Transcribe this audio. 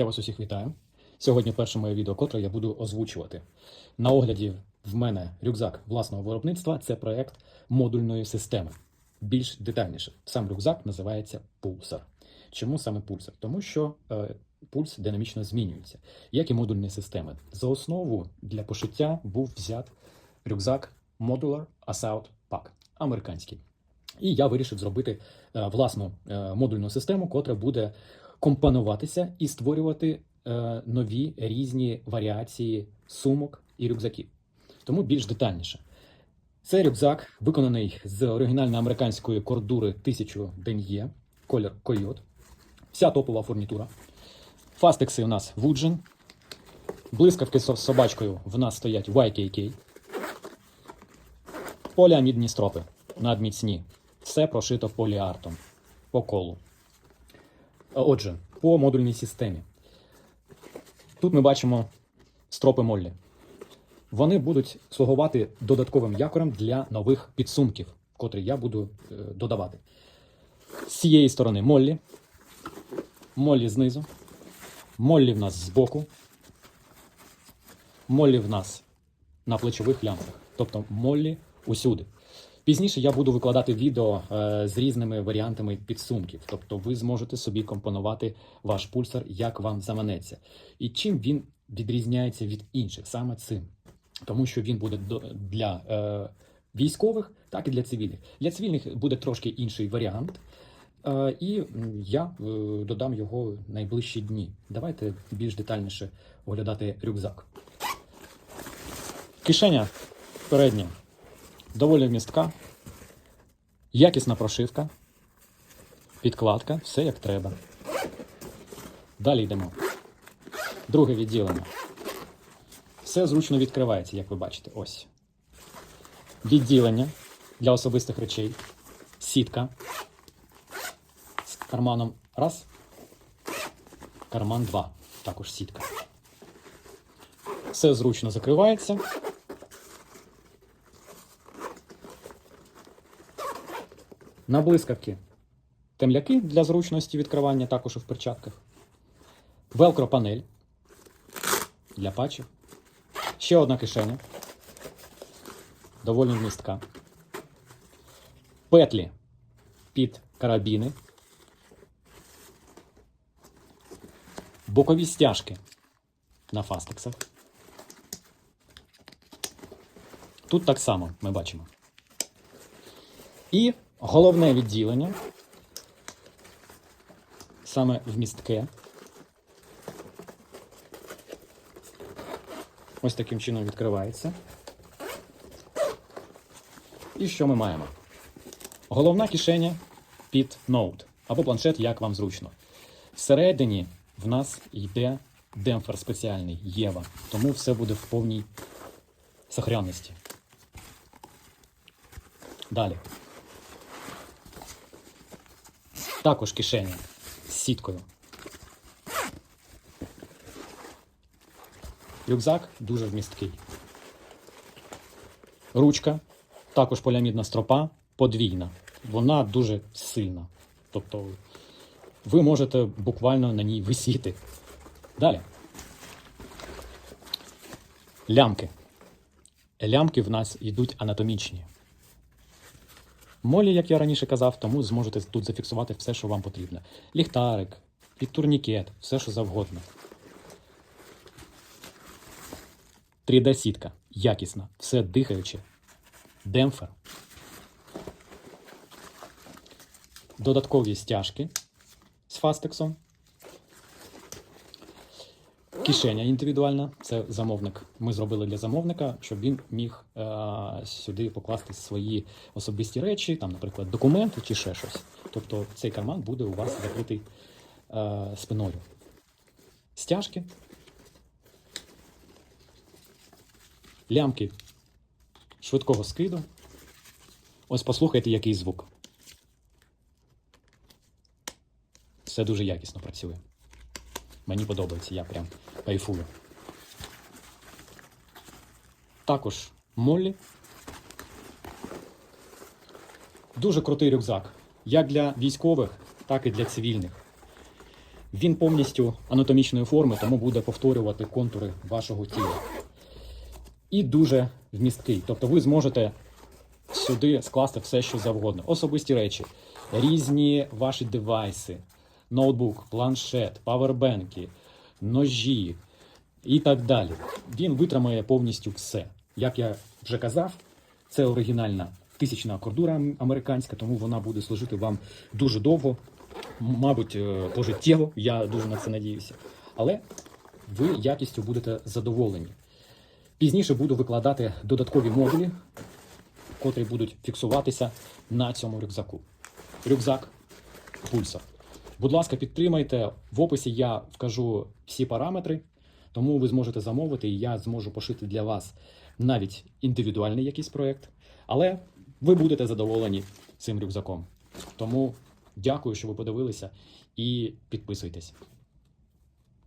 Я вас усіх вітаю. Сьогодні перше моє відео, котре я буду озвучувати. На огляді в мене рюкзак власного виробництва це проект модульної системи. Більш детальніше. Сам рюкзак називається пульсар. Чому саме пульсар? Тому що е, пульс динамічно змінюється, як і модульні системи. За основу для пошиття був взят рюкзак Modular Assault Pack американський. І я вирішив зробити е, власну е, модульну систему, котра буде компонуватися і створювати е, нові різні варіації сумок і рюкзаків. Тому більш детальніше. Це рюкзак, виконаний з оригінально американської кордури 1000 ден'є, колір койот. Вся топова фурнітура. Фастекси у нас Вуджин. Блискавки з собачкою в нас стоять YKK. Поліамідні стропи надміцні. Все прошито поліартом по колу. Отже, по модульній системі. Тут ми бачимо стропи Моллі. Вони будуть слугувати додатковим якорем для нових підсумків, котрі я буду е, додавати. З цієї сторони Моллі. Моллі знизу. Моллі в нас збоку. Моллі в нас на плечових лямках. Тобто Моллі усюди. Пізніше я буду викладати відео е, з різними варіантами підсумків. Тобто ви зможете собі компонувати ваш пульсар, як вам заманеться. І чим він відрізняється від інших, саме цим. Тому що він буде для е, військових, так і для цивільних. Для цивільних буде трошки інший варіант. Е, і я додам його найближчі дні. Давайте більш детальніше оглядати рюкзак. Кишеня передня доволі вмістка, якісна прошивка, підкладка, все як треба. Далі йдемо. Друге відділення. Все зручно відкривається, як ви бачите. Ось. Відділення для особистих речей. Сітка. З карманом раз. Карман два. Також сітка. Все зручно закривається. На блискавки темляки для зручності відкривання, також в перчатках. Велкро панель для патчів. Ще одна кишеня. Доволі вмістка. Петлі під карабіни. Бокові стяжки на фастексах. Тут так само ми бачимо. І головне відділення, саме вмістке. Ось таким чином відкривається. І що ми маємо? Головна кишеня під ноут або планшет, як вам зручно. Всередині в нас йде демпфер спеціальний Єва, тому все буде в повній сохранності. Далі. Також кишеня з сіткою. Рюкзак дуже вмісткий. Ручка, також поліамідна стропа, подвійна. Вона дуже сильна. Тобто ви можете буквально на ній висіти. Далі. Лямки. Лямки в нас йдуть анатомічні. Молі, як я раніше казав, тому зможете тут зафіксувати все, що вам потрібно. Ліхтарик, під турнікет, все, що завгодно. 3D-сітка, якісна, все дихаюче. Демпфер. Додаткові стяжки з фастексом. Кишеня індивідуальна, це замовник. Ми зробили для замовника, щоб він міг е, сюди покласти свої особисті речі, там, наприклад, документи чи ще щось. Тобто цей карман буде у вас закритий е, спиною. Стяжки. Лямки швидкого скиду. Ось послухайте, який звук. Все дуже якісно працює. Мені подобається, я прям кайфую. Також Моллі. Дуже крутий рюкзак. Як для військових, так і для цивільних. Він повністю анатомічної форми, тому буде повторювати контури вашого тіла. І дуже вмісткий. Тобто ви зможете сюди скласти все, що завгодно. Особисті речі, різні ваші девайси, ноутбук, планшет, павербенки, ножі і так далі. Він витримає повністю все. Як я вже казав, це оригінальна тисячна кордура американська, тому вона буде служити вам дуже довго, мабуть, е, пожиттєво. Я дуже на це надіюся. Але ви якістю будете задоволені. Пізніше буду викладати додаткові модулі, котрі будуть фіксуватися на цьому рюкзаку. Рюкзак пульсар. Будь ласка, підтримайте. В описі я вкажу всі параметри, тому ви зможете замовити, і я зможу пошити для вас навіть індивідуальний якийсь проєкт. Але ви будете задоволені цим рюкзаком. Тому дякую, що ви подивилися, і підписуйтесь.